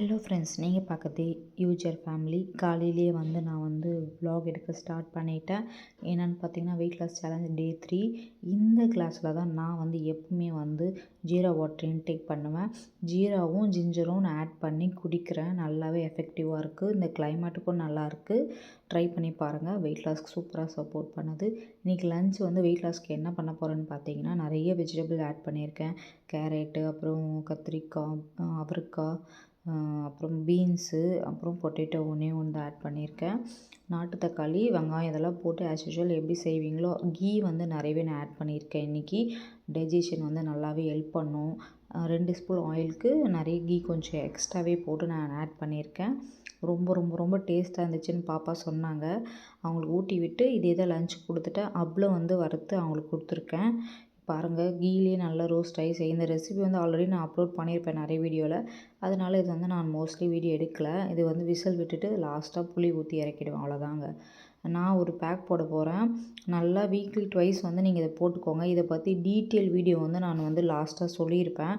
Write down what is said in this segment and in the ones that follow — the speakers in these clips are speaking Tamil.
ஹலோ ஃப்ரெண்ட்ஸ் நீங்கள் பார்க்குறது யூஜர் ஃபேமிலி காலையிலேயே வந்து நான் வந்து ப்ளாக் எடுக்க ஸ்டார்ட் பண்ணிட்டேன். என்னென்னு பார்த்தீங்கன்னா weight loss challenge day three இந்த கிளாஸில் தான் நான் வந்து எப்பவுமே வந்து ஜீரா வாட்டர் இன்டேக் பண்ணுவேன். ஜீராவும் ஜிஞ்சரும் நான் ஆட் பண்ணி குடிக்கிறேன். நல்லாவே எஃபெக்டிவாக இருக்குது இந்த கிளைமேட்டுக்கும் நல்லாயிருக்கு ட்ரை பண்ணி பாருங்கள் வெயிட் லாஸ்க்கு சூப்பராக சப்போர்ட் பண்ணுது. இன்றைக்கி லஞ்ச் வந்து வெயிட் லாஸ்க்கு என்ன பண்ண போகிறேன்னு பார்த்தீங்கன்னா நிறைய வெஜிடபிள் ஆட் பண்ணியிருக்கேன். கேரட்டு அப்புறம் கத்திரிக்காய் அவரைக்காய் அப்புறம் பீன்ஸு அப்புறம் பொட்டேட்டோ ஒன்றே ஒன்று ஆட் பண்ணியிருக்கேன். நாட்டு தக்காளி வெங்காயம் இதெல்லாம் போட்டு ஆஸ் யூஷுவல் எப்படி செய்வீங்களோ கீ வந்து நிறையவே நான் ஆட் பண்ணியிருக்கேன் இன்றைக்கி டைஜஷன் வந்து நல்லாவே ஹெல்ப் பண்ணும். ரெண்டு ஸ்பூன் ஆயிலுக்கு நிறைய கீ கொஞ்சம் எக்ஸ்ட்ராவே போட்டு நான் ஆட் பண்ணியிருக்கேன். ரொம்ப ரொம்ப ரொம்ப டேஸ்ட்டாக இருந்துச்சுன்னு பாப்பா சொன்னாங்க. அவங்களுக்கு ஊட்டி விட்டு இதே தான் லஞ்ச் கொடுத்துட்டேன். அப்பளம் வந்து வறுத்து அவங்களுக்கு கொடுத்துருக்கேன். பாருங்கள் கீலே நல்லா ரோஸ்ட் ஆகி செய்ய இந்த ரெசிபி வந்து ஆல்ரெடி நான் அப்லோட் பண்ணியிருப்பேன் நிறைய வீடியோவில் அதனால் இது வந்து நான் மோஸ்ட்லி வீடியோ எடுக்கலை. இது வந்து விசில் விட்டுட்டு லாஸ்ட்டாக புளி ஊற்றி இறக்கிடுவேன் அவ்வளோதாங்க. நான் ஒரு பேக் போட போகிறேன் நல்லா வீக்லி ட்வைஸ் வந்து நீங்கள் இதை போட்டுக்கோங்க. இதை பற்றி டீட்டெயில் வீடியோ வந்து நான் வந்து லாஸ்ட்டாக சொல்லியிருப்பேன்.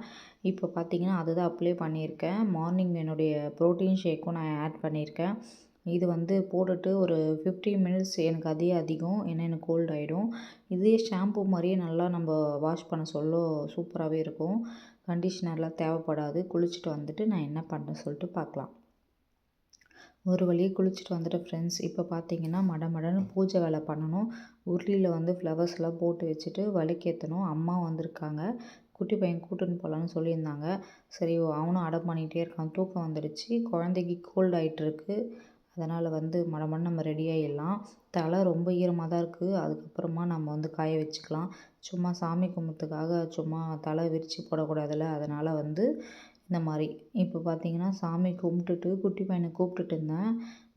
இப்போ பார்த்தீங்கன்னா அதுதான் அப்ளை பண்ணியிருக்கேன். மார்னிங் என்னுடைய ப்ரோட்டீன் ஷேக்கும் நான் ஆட் பண்ணியிருக்கேன். இது வந்து போட்டுட்டு ஒரு ஃபிஃப்டீன் மினிட்ஸ் எனக்கு அதே அதிகம் ஏன்னா எனக்கு கோல்ட் ஆகிடும் இதே ஷாம்பு மாதிரியே நல்லா நம்ம வாஷ் பண்ண சொல்ல சூப்பராகவே இருக்கும். கண்டிஷ்னர்லாம் தேவைப்படாது. குளிச்சுட்டு வந்துட்டு நான் என்ன பண்ணுறேன் சொல்லிட்டு பார்க்கலாம். ஒரு வழியே குளிச்சுட்டு வந்துட்டு ஃப்ரெண்ட்ஸ் இப்போ பார்த்தீங்கன்னா மட மடன்னு பூஜை வேலை பண்ணணும். உருளியில் வந்து ஃப்ளவர்ஸ்லாம் போட்டு வச்சுட்டு வலிக்கேற்றணும் அம்மா வந்திருக்காங்க. குட்டி பையன் கூட்டுன்னு போகலான்னு சொல்லியிருந்தாங்க. சரி அவனும் அடம் பண்ணிகிட்டே இருக்கான். தூக்கம் வந்துடுச்சு. குழந்தைக்கு கோல்ட் ஆகிட்டுருக்கு அதனால் வந்து மடமட நம்ம ரெடி ஆகிடலாம் தலை ரொம்ப ஈரமாக தான் இருக்குது அதுக்கப்புறமா நம்ம வந்து காய வச்சுக்கலாம். சும்மா சாமி கும்பிட்றதுக்காக சும்மா தலை விரித்து போடக்கூடாதுல்ல? அதனால் வந்து இந்த மாதிரி. இப்போ பார்த்தீங்கன்னா சாமி கும்பிட்டுட்டு குட்டி பையனை கூப்பிட்டுட்டு இருந்தேன்.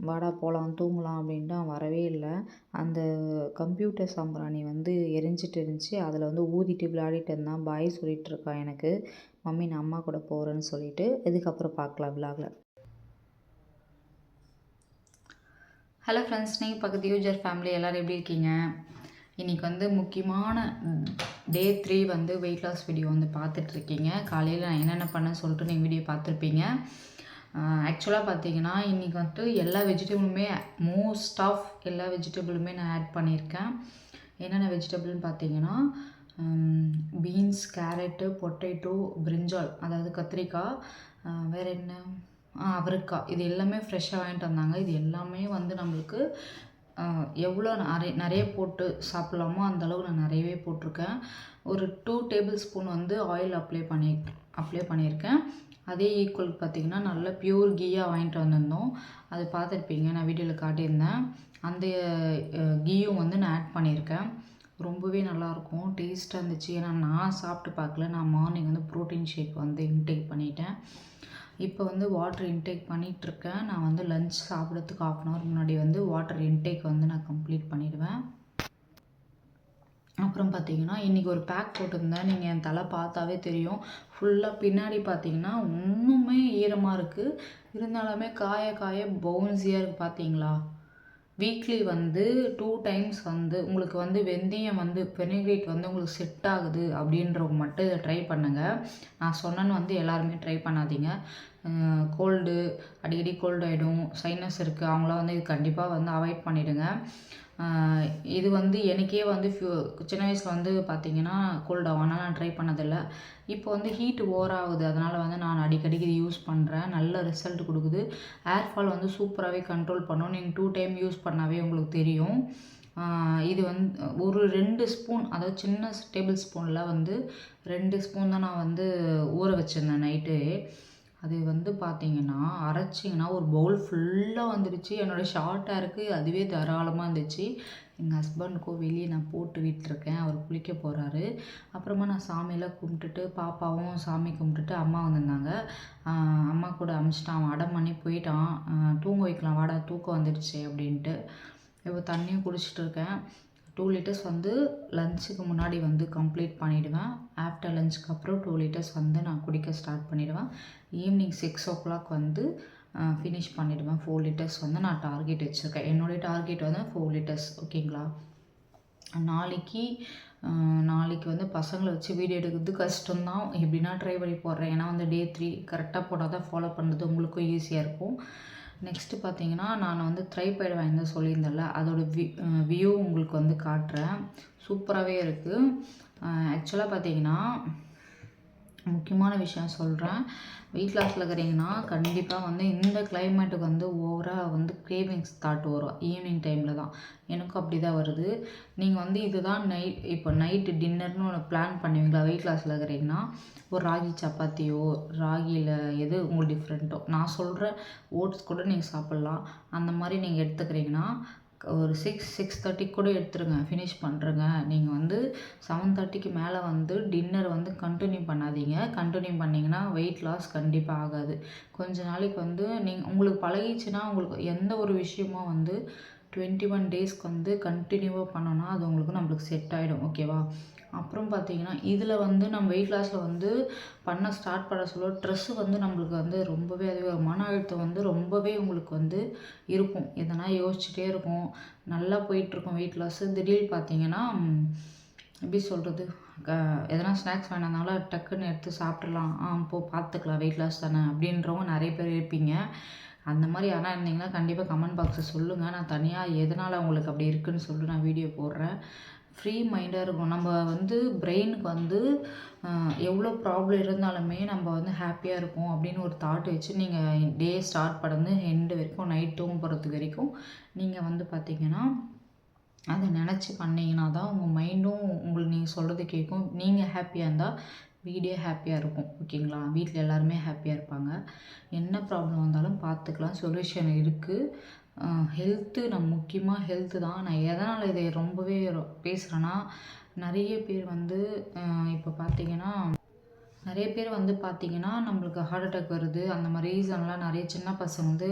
வாடா போகலாம் தூங்கலாம் அப்படின்ட்டு அவன் வரவே இல்லை. அந்த கம்ப்யூட்டர் சாம்பிராணி வந்து எரிஞ்சிட்டு இருந்துச்சு. அதில் வந்து ஊதிட்டு விளையாடிட்டு இருந்தான். பாய் சொல்லிகிட்டு இருக்கான் எனக்கு. மம்மி நான் அம்மா கூட போகிறேன்னு சொல்லிட்டு. இதுக்கப்புறம் பார்க்கலாம் விழாவில் ஹலோ ஃப்ரெண்ட்ஸ் நீங்கள் பக்கத்து யூஜர் ஃபேமிலி எல்லோரும் எப்படி இருக்கீங்க? இன்றைக்கி வந்து முக்கியமான டே த்ரீ வந்து வெயிட் லாஸ் வீடியோ வந்து பார்த்துட்ருக்கீங்க காலையில் நான் என்னென்ன பண்ண சொல்லிட்டு நீங்கள் வீடியோ பார்த்துருப்பீங்க. ஆக்சுவலாக பார்த்தீங்கன்னா இன்றைக்கி வந்துட்டு எல்லா வெஜிடபிளுமே மோஸ்ட் ஆஃப் எல்லா வெஜிடபிளுமே நான் ஆட் பண்ணியிருக்கேன். என்னென்ன வெஜிடபிள்னு பார்த்தீங்கன்னா பீன்ஸ் கேரட்டு பொட்டேட்டோ பிரிஞ்சால் அதாவது கத்திரிக்காய். வேறு என்ன? அவரைக்காய் இது எல்லாமே ஃப்ரெஷ்ஷாக வாங்கிட்டு வந்தாங்க. இது எல்லாமே வந்து நம்மளுக்கு எவ்வளோ நிறைய நிறைய போட்டு சாப்பிட்லாமோ அந்த அளவு நான் நிறையவே போட்டிருக்கேன். ஒரு டூ டேபிள் ஸ்பூன் வந்து ஆயில் அப்ளை பண்ணி அப்ளை பண்ணியிருக்கேன். அதே ஈக்குவல் பார்த்திங்கன்னா நல்ல பியூர் கீயாக வாங்கிட்டு வந்திருந்தோம். அது பார்த்துருப்பீங்க நான் வீடியோவில் காட்டியிருந்தேன். அந்த கீயும் வந்து நான் ஆட் பண்ணியிருக்கேன். ரொம்பவே நல்லாயிருக்கும் டேஸ்ட்டாக இருந்துச்சு. ஏன்னா நான் சாப்பிட்டு பார்க்கல. நான் மார்னிங் வந்து ப்ரோட்டீன் ஷேக் வந்து இன்டேக் பண்ணிட்டேன். இப்போ வந்து வாட்டர் இன்டேக் பண்ணிகிட்ருக்கேன். நான் வந்து லஞ்ச் சாப்பிட்றதுக்கு ஆஃப் அன் ஹவர் முன்னாடி வந்து வாட்டர் இன்டேக் வந்து நான் கம்ப்ளீட் பண்ணிடுவேன். அப்புறம் பார்த்தீங்கன்னா இன்றைக்கி ஒரு பேக் போட்டிருந்தேன். நீங்கள் என் தலை பார்த்தாவே தெரியும். ஃபுல்லாக பின்னாடி பார்த்தீங்கன்னா ஒன்றுமே ஈரமாக இருக்குது இருந்தாலுமே காய காய பவுன்ஸியாக இருக்குது பார்த்தீங்களா? வீக்லி வந்து டூ டைம்ஸ் வந்து உங்களுக்கு வந்து வெந்தயம் வந்து பெனிகிரேட் வந்து உங்களுக்கு செட் ஆகுது அப்படின்றவங்க மட்டும் இதை ட்ரை பண்ணுங்கள் நான் சொன்னேன்னு வந்து எல்லாருமே ட்ரை பண்ணாதீங்க. கோல்டு அடிக்கடி கோல்டு ஆகிடும் சைனஸ் இருக்குது அவங்களாம் வந்து இது கண்டிப்பாக வந்து அவாய்ட் பண்ணிவிடுங்க இது வந்து எனக்கே வந்து ஃபியூ சின்ன வயசில் வந்து பார்த்தீங்கன்னா கோல்ட் ஆகும். ஆனால் நான் ட்ரை பண்ணதில்லை. இப்போ வந்து ஹீட் ஓவர் ஆகுது. அதனால் வந்து நான் அடிக்கடிக்கு இது யூஸ் பண்ணுறேன் நல்ல ரிசல்ட் கொடுக்குது. ஏர் ஃபால் வந்து சூப்பராகவே கண்ட்ரோல் பண்ணும். நீங்கள் டூ டைம் யூஸ் பண்ணாவே உங்களுக்கு தெரியும். இது வந்து ஒரு ரெண்டு ஸ்பூன் அதாவது சின்ன டேபிள் ஸ்பூனில் வந்து ரெண்டு ஸ்பூன் தான் நான் வந்து ஊற வச்சுருந்தேன் நைட்டு அது வந்து பார்த்தீங்கன்னா அரைச்சிங்கன்னா ஒரு பவுல் ஃபுல்லாக வந்துடுச்சு என்னோடய ஷார்ட் ஹேருக்கு அதுவே தாராளமாக இருந்துச்சு. எங்கள் ஹஸ்பண்டுக்கும் வெளியே நான் போட்டு விட்டுருக்கேன். அவர் குளிக்க போகிறாரு அப்புறமா நான் சாமியெல்லாம் கும்பிட்டுட்டு பாப்பாவும் சாமி கும்பிட்டுட்டு அம்மா வந்திருந்தாங்க. அம்மா கூட அமிச்சிட்டான். அவன் அடம் பண்ணி போயிட்டான். தூங்க வைக்கலாம். வாடா தூக்கம் வந்துடுச்சு அப்படின்ட்டு. இப்போ தண்ணியும் குடிச்சிட்டு இருக்கேன். டூ லிட்டர்ஸ் வந்து லஞ்சுக்கு முன்னாடி வந்து கம்ப்ளீட் பண்ணிவிடுவேன் ஆஃப்டர் லஞ்சுக்கு அப்புறம் டூ லிட்டர்ஸ் வந்து நான் குடிக்க ஸ்டார்ட் பண்ணிவிடுவேன் ஈவினிங் சிக்ஸ் ஓ கிளாக் வந்து ஃபினிஷ் பண்ணிவிடுவேன் ஃபோர் லிட்டர்ஸ் வந்து நான் டார்கெட் வச்சுருக்கேன். என்னுடைய டார்கெட் வந்து ஃபோர் லிட்டர்ஸ் ஓகேங்களா நாளைக்கு நாளைக்கு வந்து பசங்களை வச்சு வீடியோ எடுக்கிறது கஷ்டம்தான். எப்படின்னா ட்ரை பண்ணி போடுறேன். ஏன்னா வந்து டே த்ரீ கரெக்டாக போட்டால் தான் ஃபாலோ பண்ணுறது உங்களுக்கும் ஈஸியாக இருக்கும். நெக்ஸ்ட்டு பார்த்தீங்கன்னா நான் வந்து ட்ரைபேட் வாங்கி சொல்லியிருந்தேன்ல அதோட வி வியூ உங்களுக்கு வந்து காட்டுறேன். சூப்பராகவே இருக்குது ஆக்சுவலாக பார்த்தீங்கன்னா முக்கியமான விஷயம் சொல்கிறேன் வெயிட் லாஸில் இருக்கிறீங்கன்னா கண்டிப்பாக வந்து இந்த கிளைமேட்டுக்கு வந்து ஓவராக வந்து கிரேவிங்ஸ் தாட் வரும். ஈவினிங் டைமில் தான். எனக்கும் அப்படி தான் வருது. நீங்கள் வந்து இதுதான் நைட் இப்போ நைட்டு டின்னர்னு ஒன்று பிளான் பண்ணுவீங்களா? வெயிட் லாஸில் இருக்கிறீங்கன்னா ஒரு ராகி சப்பாத்தியோ ராகியில் எது உங்களுக்கு டிஃப்ரெண்ட்டோ நான் சொல்கிற ஓட்ஸ் கூட நீங்கள் சாப்பிட்லாம். அந்த மாதிரி நீங்கள் எடுத்துக்கிறீங்கன்னா ஒரு சிக்ஸ் சிக்ஸ் தேர்ட்டிக்கு கூட எடுத்துருங்க ஃபினிஷ் பண்ணுறங்க நீங்கள் வந்து செவன் தேர்ட்டிக்கு மேலே வந்து டின்னர் வந்து கண்டினியூ பண்ணாதீங்க. கண்டினியூ பண்ணிங்கன்னா வெயிட் லாஸ் கண்டிப்பாக ஆகாது. கொஞ்ச நாளைக்கு வந்து நீங்கள் உங்களுக்கு பழகிச்சுன்னா உங்களுக்கு எந்த ஒரு விஷயமும் வந்து டுவெண்ட்டி ஒன் டேஸ்க்கு வந்து கண்டினியூவாக பண்ணோன்னா அது உங்களுக்கு நம்மளுக்கு செட் ஆகிடும் ஓகேவா அப்புறம் பார்த்தீங்கன்னா இதில் வந்து நம்ம வெயிட் லாஸில் வந்து பண்ண ஸ்டார்ட் பண்ண சொல்ல ட்ரெஸ்ஸு வந்து நம்மளுக்கு வந்து ரொம்பவே அதுவே மன அழுத்தம் வந்து ரொம்பவே உங்களுக்கு வந்து இருக்கும். எதனா யோசிச்சுட்டே இருக்கும். நல்லா போயிட்டுருக்கும் வெயிட் லாஸு திடீர்னு பார்த்தீங்கன்னா எப்படி சொல்கிறது க எதனா ஸ்நாக்ஸ் வேணாம்னாலும் டக்குன்னு எடுத்து சாப்பிட்றலாம் ஆ போ பார்த்துக்கலாம் வெயிட் லாஸ் தானே அப்படின்றவங்க நிறைய பேர் இருப்பீங்க. அந்த மாதிரி யாரா இருந்தீங்கன்னா கண்டிப்பாக கமெண்ட் பாக்ஸை சொல்லுங்கள் நான் தனியாக எதனால் உங்களுக்கு அப்படி இருக்குன்னு சொல்லிட்டு நான் வீடியோ போடுறேன். ஃப்ரீ மைண்டாக இருக்கும். நம்ம வந்து பிரெயினுக்கு வந்து எவ்வளோ ப்ராப்ளம் இருந்தாலுமே நம்ம வந்து ஹாப்பியாக இருக்கும் அப்படின்னு ஒரு தாட் வச்சு நீங்கள் டே ஸ்டார்ட் பண்ணது எண்டு வரைக்கும் நைட் தூங்க போகிறதுக்கு வரைக்கும் நீங்கள் வந்து பார்த்தீங்கன்னா அதை நினச்சி பண்ணிங்கன்னா தான் உங்கள் மைண்டும் உங்களுக்கு நீங்கள் சொல்கிறது கேட்கும். நீங்கள் ஹாப்பியாக இருந்தால் வீடே ஹாப்பியாக இருக்கும். ஓகேங்களா வீட்டில் எல்லாருமே ஹாப்பியாக இருப்பாங்க. என்ன ப்ராப்ளம் வந்தாலும் பார்த்துக்கலாம் சொல்யூஷன் இருக்குது ஹெல்த்து நான் முக்கியமாக ஹெல்த்து தான். நான் எதனால் இதை ரொம்பவே பேசுகிறேன்னா நிறைய பேர் வந்து இப்போ பார்த்தீங்கன்னா நிறைய பேர் வந்து பார்த்தீங்கன்னா நம்மளுக்கு ஹார்ட் அட்டாக் வருது. அந்த மாதிரி ரீசன்லாம் நிறைய சின்ன பசங்க வந்து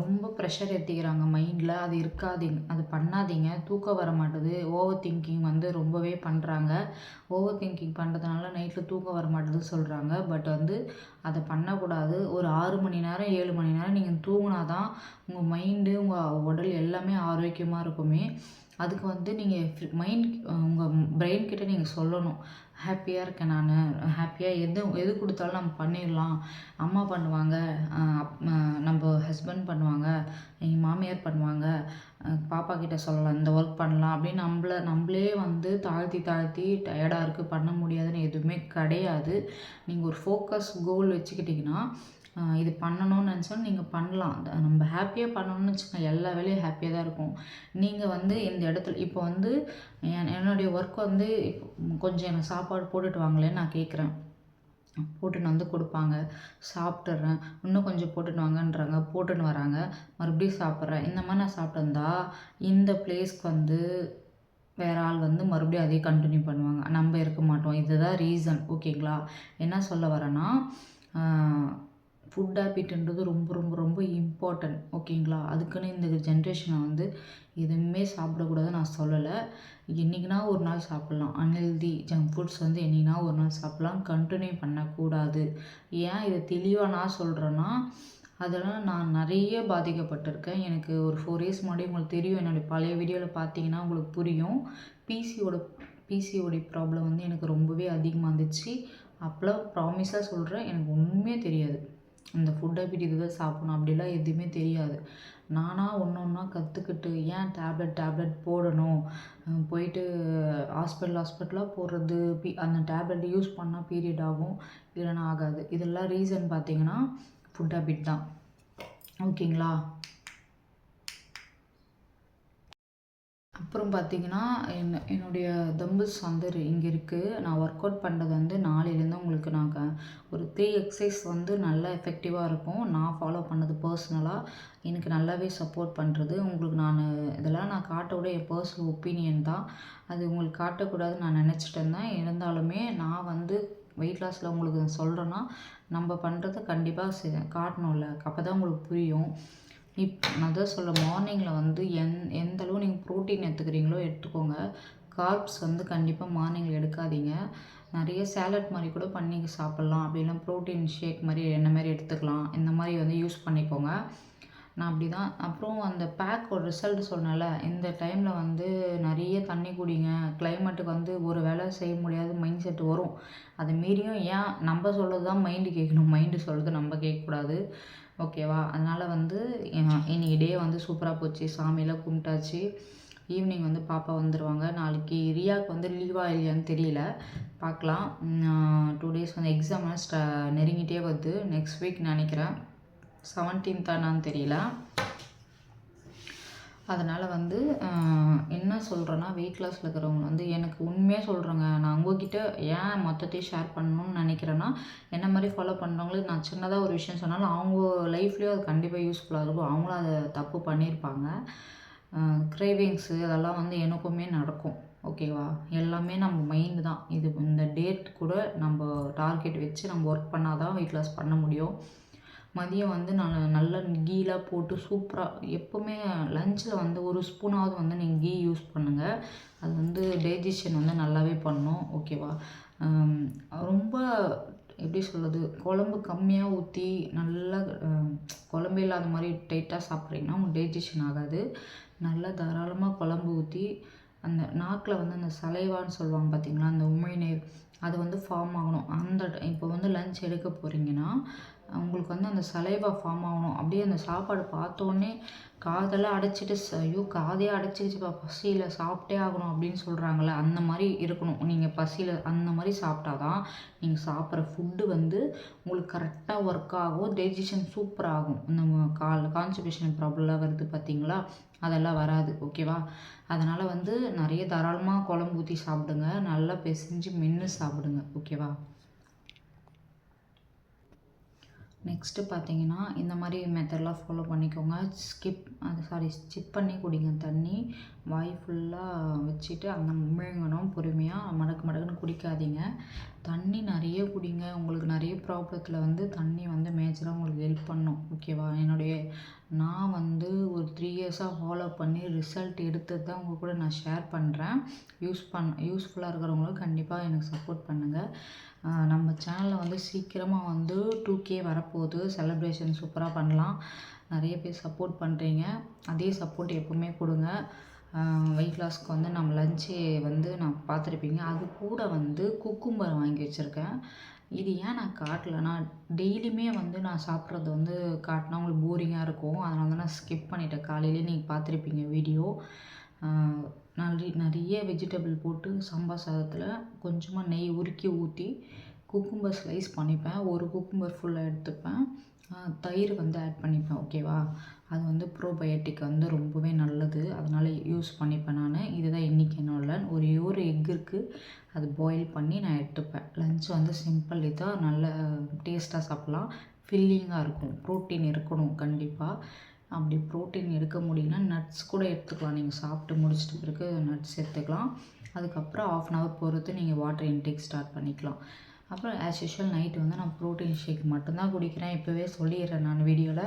ரொம்ப ப்ரெஷர் ஏற்றிக்கிறாங்க மைண்டில் அது இருக்காதிங்க அது பண்ணாதீங்க. தூக்கம் வர மாட்டுது ஓவர் திங்கிங் வந்து ரொம்பவே பண்ணுறாங்க ஓவர் திங்கிங் பண்ணுறதுனால நைட்டில் தூக்கம் வர மாட்டுதுன்னு சொல்கிறாங்க பட் வந்து அதை பண்ணக்கூடாது. ஒரு ஆறு மணி நேரம் ஏழு மணி நேரம் நீங்கள் தூங்கினா தான் உங்கள் மைண்டு உங்கள் உடல் எல்லாமே ஆரோக்கியமாக இருக்குமே. அதுக்கு வந்து நீங்கள் மைண்ட் உங்கள் பிரெயின் நீங்கள் சொல்லணும். ஹாப்பியாக இருக்கேன் நான். ஹாப்பியாக எது எது கொடுத்தாலும் நம்ம பண்ணிடலாம். அம்மா பண்ணுவாங்க நம்ம ஹஸ்பண்ட் பண்ணுவாங்க எங்கள் மாமியார் பண்ணுவாங்க பாப்பா கிட்ட சொல்லலாம் இந்த ஒர்க் பண்ணலாம் அப்படின்னு நம்மள நம்மளே வந்து தாழ்த்தி தாழ்த்தி டயர்டாக இருக்குது பண்ண முடியாதுன்னு எதுவுமே கிடையாது. நீங்கள் ஒரு ஃபோக்கஸ் கோல் வச்சுக்கிட்டிங்கன்னா இது பண்ணணும்னு நினச்சாலும் நீங்கள் பண்ணலாம். நம்ம ஹாப்பியாக பண்ணணும்னு வச்சுக்கோங்க எல்லா வேலையும் ஹாப்பியாக தான் இருக்கும். நீங்கள் வந்து இந்த இடத்துல இப்போ வந்து என் என்னுடைய ஒர்க் வந்து கொஞ்சம் எனக்கு சாப்பாடு போட்டுட்டு வாங்களேன்னு நான் கேட்குறேன். போட்டுன்னு வந்து கொடுப்பாங்க. சாப்பிட்டுறேன். இன்னும் கொஞ்சம் போட்டுன்னு வாங்கன்றாங்க. போட்டுன்னு வராங்க. மறுபடியும் சாப்பிட்றேன். இந்த மாதிரி நான் சாப்பிட்டுருந்தா இந்த பிளேஸ்க்கு வந்து வேறு ஆள் வந்து மறுபடியும் அதே கண்டினியூ பண்ணுவாங்க. நம்ம இருக்க மாட்டோம். இதுதான் ரீசன் ஓகேங்களா என்ன சொல்ல வரேன்னா ஃபுட் ஹேபிட்ன்றது ரொம்ப ரொம்ப ரொம்ப இம்பார்ட்டன்ட் ஓகேங்களா அதுக்குன்னு இந்த ஜென்ரேஷனை வந்து எதுவுமே சாப்பிடக்கூடாதுன்னு நான் சொல்லலை. என்றைக்குனா ஒரு நாள் சாப்பிட்லாம். அன்ஹெல்தி ஜங்க் ஃபுட்ஸ் வந்து என்றைக்குனா ஒரு நாள் சாப்பிட்லாம். கண்டினியூ பண்ணக்கூடாது. ஏன் இதை தெளிவாக நான் சொல்கிறேன்னா அதெல்லாம் நான் நிறைய பாதிக்கப்பட்டிருக்கேன். எனக்கு ஒரு ஃபோர் இயர்ஸ் முன்னாடி உங்களுக்கு தெரியும் என்னுடைய பழைய வீடியோவில் பார்த்தீங்கன்னா உங்களுக்கு புரியும். பிசியோட பிசிஓடி ப்ராப்ளம் வந்து எனக்கு ரொம்பவே அதிகமாக இருந்துச்சு. அப்போலாம் ப்ராமிஸாக சொல்கிறேன் எனக்கு ஒன்றுமே தெரியாது. இந்த ஃபுட் இப்படி இதுதான் சாப்பிட்ணும். அப்படிலாம் எதுவுமே தெரியாது. நானாக ஒன்று ஒன்றா கற்றுக்கிட்டு ஏன் டேப்லெட் டேப்லெட் போடணும்? போயிட்டு ஹாஸ்பிட்டல் ஹாஸ்பிட்டலாக போடுறது பி அந்த டேப்லெட் யூஸ் பண்ணால் பீரியட் ஆகும். இல்லைன்னா ஆகாது. இதெல்லாம் ரீசன் பார்த்தீங்கன்னா ஃபுட் ஹேபிட் தான். ஓகேங்களா அப்புறம் பார்த்தீங்கன்னா என் என்னுடைய தம்பிள்ஸ் வந்து இங்கே இருக்குது நான் ஒர்க் அவுட் பண்ணுறது வந்து நாளையிலேருந்து உங்களுக்கு நான் ஒரு த்ரீ எக்ஸசைஸ் வந்து நல்லா எஃபெக்டிவாக இருக்கும். நான் ஃபாலோ பண்ணது பர்சனலாக எனக்கு நல்லாவே சப்போர்ட் பண்ணுறது உங்களுக்கு நான் இதெல்லாம் நான் காட்டக்கூட என் பர்சனல் ஒப்பீனியன் தான். அது உங்களுக்கு காட்டக்கூடாதுன்னு நான் நினச்சிட்டு இருந்தேன். இருந்தாலுமே நான் வந்து வெயிட் லாஸில் உங்களுக்கு சொல்கிறேன்னா நம்ம பண்ணுறது கண்டிப்பாக காட்டணும்ல. அப்போ தான் உங்களுக்கு புரியும். இப் நான் தான் சொல்ல மார்னிங்கில் வந்து எந் எந்த அளவு நீங்கள் ப்ரோட்டீன் எடுத்துக்கிறீங்களோ எடுத்துக்கோங்க. கார்ப்ஸ் வந்து கண்டிப்பாக மார்னிங்கில் எடுக்காதீங்க. நிறைய சேலட் மாதிரி கூட பண்ணி சாப்பிட்லாம். அப்படிலாம் ப்ரோட்டீன் ஷேக் மாதிரி என்ன மாதிரி எடுத்துக்கலாம். இந்த மாதிரி வந்து யூஸ் பண்ணிக்கோங்க. நான் அப்படி தான் அப்புறம் அந்த பேக்கோட ரிசல்ட் சொன்னேன்ல இந்த டைமில் வந்து நிறைய தண்ணி குடிங்க. கிளைமேட்டுக்கு வந்து ஒரு வேலை செய்ய முடியாத மைண்ட் செட் வரும். அதை மீறியும் ஏன் நம்ம சொல்கிறது தான் மைண்டு கேட்கணும். மைண்டு சொல்கிறது நம்ம கேட்கக்கூடாது. ஓகேவா? அதனால் வந்து இன்னைக்கு டே வந்து சூப்பராக போச்சு. சாமியெல்லாம் கும்பிட்டாச்சு. ஈவினிங் வந்து பாப்பா வந்துடுவாங்க நாளைக்கு ரியாவுக்கு வந்து லீவாக இல்லையான்னு தெரியல. பார்க்கலாம் டூ டேஸ் வந்து எக்ஸாம்லாம் ஸ்ட நெருங்கிட்டே வருது. நெக்ஸ்ட் வீக் நினைக்கிறேன். செவன்டீன்த்தானான்னு தெரியல. அதனால் வந்து என்ன சொல்கிறேன்னா வெயிட் லாஸில் இருக்கிறவங்க வந்து எனக்கு உண்மையாக சொல்கிறேங்க நான் உங்ககிட்ட ஏன் மொத்தத்தையும் ஷேர் பண்ணணும்னு நினைக்கிறேன்னா என்ன மாதிரி ஃபாலோ பண்ணுறவங்களுக்கு நான் சின்னதாக ஒரு விஷயம் சொன்னாலும் அவங்க லைஃப்லேயும் அது கண்டிப்பாக யூஸ்ஃபுல்லாக இருக்கும். அவங்களும் அதை தப்பு பண்ணியிருப்பாங்க. க்ரேவிங்ஸு அதெல்லாம் வந்து எனக்குமே நடக்கும். ஓகேவா எல்லாமே நம்ம மைண்டு தான். இது இந்த டேட் கூட நம்ம டார்கெட் வச்சு நம்ம ஒர்க் பண்ணால் தான் வெயிட் லாஸ் பண்ண முடியும். மதியம் வந்து நான் நல்லா கீலாம் போட்டு சூப்பராக எப்போவுமே லஞ்சில் வந்து ஒரு ஸ்பூனாவது வந்து நீங்கள் கீ யூஸ் பண்ணுங்கள் அது வந்து டைஜஷன் வந்து நல்லாவே பண்ணும் ஓகேவா ரொம்ப எப்படி சொல்கிறது குழம்பு கம்மியாக ஊற்றி நல்லா குழம்பே இல்லாத மாதிரி டைட்டாக சாப்பிட்றீங்கன்னா உங்களுக்கு டைஜஷன் ஆகாது. நல்லா தாராளமாக குழம்பு ஊற்றி அந்த நாக்கில் வந்து அந்த சலைவான்னு சொல்லுவாங்க பார்த்தீங்களா அந்த உமிழ்நீர் அது வந்து ஃபார்ம் ஆகணும். அந்த இப்போ வந்து லஞ்ச் எடுக்க போகிறீங்கன்னா உங்களுக்கு வந்து அந்த சலைவா ஃபார்ம் ஆகணும். அப்படியே அந்த சாப்பாடு பார்த்தோன்னே காதெல்லாம் அடைச்சிட்டு ஐயோ காதையே அடைச்சிக்கிச்சுப்பா பசியில் சாப்பிட்டே ஆகணும் அப்படின்னு சொல்கிறாங்களே அந்த மாதிரி இருக்கணும். நீங்கள் பசியில் அந்த மாதிரி சாப்பிட்டா தான் நீங்கள் சாப்பிட்ற ஃபுட்டு வந்து உங்களுக்கு கரெக்டாக ஒர்க் ஆகும் டைஜஷன் சூப்பராகும் இந்த கால் கான்ஸ்டிபேஷன் ப்ராப்ளம்லாம் வருது பார்த்தீங்களா? அதெல்லாம் வராது ஓகேவா அதனால் வந்து நிறைய தாராளமாக குழம்பு ஊற்றி சாப்பிடுங்க நல்லா பிசைஞ்சு மென்று சாப்பிடுங்க ஓகேவா நெக்ஸ்ட்டு பார்த்தீங்கன்னா இந்த மாதிரி மெத்தட்லாம் ஃபாலோ பண்ணிக்கோங்க. ஸ்கிப் அது சாரி ஸ்கிப் பண்ணி குடிங்க தண்ணி. வாய் ஃபுல்லாக வச்சுட்டு அந்த முழுங்கணும் பொறுமையாக மடக்கு மடக்குன்னு குடிக்காதீங்க. தண்ணி நிறைய குடிங்க. உங்களுக்கு நிறைய ப்ராப்ளத்தில் வந்து தண்ணி வந்து மேஜராக உங்களுக்கு ஹெல்ப் பண்ணும். ஓகேவா என்னுடைய நான் வந்து ஒரு த்ரீ இயர்ஸாக ஃபாலோ பண்ணி ரிசல்ட் எடுத்தது தான் உங்கள் கூட நான் ஷேர் பண்ணுறேன் யூஸ் பண் யூஸ்ஃபுல்லாக இருக்கிறவங்களும் கண்டிப்பாக எனக்கு சப்போர்ட் பண்ணுங்கள் நம்ம சேனலில் வந்து சீக்கிரமாக வந்து டூ கே வரப்போகுது. செலப்ரேஷன் சூப்பராக பண்ணலாம். நிறைய பேர் சப்போர்ட் பண்ணுறீங்க அதே சப்போர்ட் எப்போவுமே கொடுங்க. வெயிட் லாஸ்க்கு வந்து நம்ம லஞ்சே வந்து நான் பார்த்துருப்பீங்க. அது கூட வந்து குக்கும்பர் வாங்கி வச்சுருக்கேன். இது ஏன் நான் காட்டலைன்னா டெய்லியுமே வந்து நான் சாப்பிட்றது வந்து காட்டினா உங்களுக்கு போரிங்காக இருக்கும். அதனால தான் நான் ஸ்கிப் பண்ணிட்டேன். காலையிலே நீங்கள் பார்த்துருப்பீங்க வீடியோ நிறைய நிறைய வெஜிடபிள் போட்டு சாம்பார் சாதத்தில் கொஞ்சமாக நெய் உருக்கி ஊற்றி குக்கும்பர் ஸ்லைஸ் பண்ணிப்பேன். ஒரு குக்கும்பர் ஃபுல்லாக எடுத்துப்பேன். தயிர் வந்து ஆட் பண்ணிப்பேன். ஓகேவா அது வந்து ப்ரோபயோட்டிக் வந்து ரொம்பவே நல்லது. அதனால் யூஸ் பண்ணிப்பேன் நான். இதுதான் இன்றைக்கி என்னோட ஒரே ஒரு எக் இருக்குது அது பாயில் பண்ணி நான் எடுத்துப்பேன். லஞ்ச் வந்து சிம்பிள் இதாக நல்ல டேஸ்ட்டாக சாப்பிட்லாம். ஃபில்லிங்காக இருக்கும். ப்ரோட்டீன் இருக்கணும் கண்டிப்பாக அப்படி ப்ரோட்டீன் எடுக்க முடியலன்னா நட்ஸ் கூட எடுத்துக்கலாம். நீங்கள் சாப்பிட்டு முடிச்சிட்ட பிறகு நட்ஸ் எடுத்துக்கலாம். அதுக்கப்புறம் ஆஃப் அன் ஹவர் பொறுத்து நீங்கள் வாட்டர் இன்டேக் ஸ்டார்ட் பண்ணிக்கலாம். அப்புறம் ஆஸ் யூஷுவல் நைட்டு வந்து நான் ப்ரோட்டீன் ஷேக் மட்டும்தான் குடிக்கிறேன். இப்போவே சொல்லிடுறேன் நான் வீடியோவில்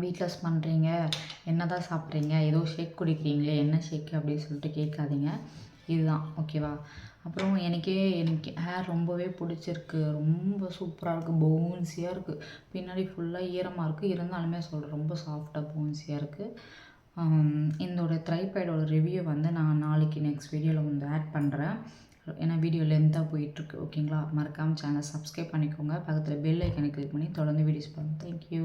வெயிட் பண்ணுறீங்க என்ன தான் சாப்பிட்றீங்க ஏதோ ஷேக் குடிக்கிறீங்களே என்ன ஷேக் அப்படின்னு சொல்லிட்டு கேட்காதீங்க. இதுதான் ஓகேவா அப்புறம் எனக்கே எனக்கு ஹேர் ரொம்பவே பிடிச்சிருக்கு. ரொம்ப சூப்பராக இருக்குது பவுன்ஸியாக இருக்குது பின்னாடி ஃபுல்லாக ஈரமாக இருக்குது இருந்தாலுமே சொல்கிறேன் ரொம்ப சாஃப்டாக பவுன்ஸியாக இருக்குது இதோட த்ரைபேடோட ரிவ்யூ வந்து நான் நாளைக்கு நெக்ஸ்ட் வீடியோவில் வந்து ஆட் பண்ணுறேன் ஏன்னா வீடியோ லென்த்தாக போயிட்டுருக்கு ஓகேங்களா மறக்காமல் சேனல் சப்ஸ்கிரைப் பண்ணிக்கோங்க. பக்கத்தில் பெல் ஐக்கனை கிளிக் பண்ணி தொடர்ந்து வீடியோஸ் பாருங்கள் தேங்க்யூ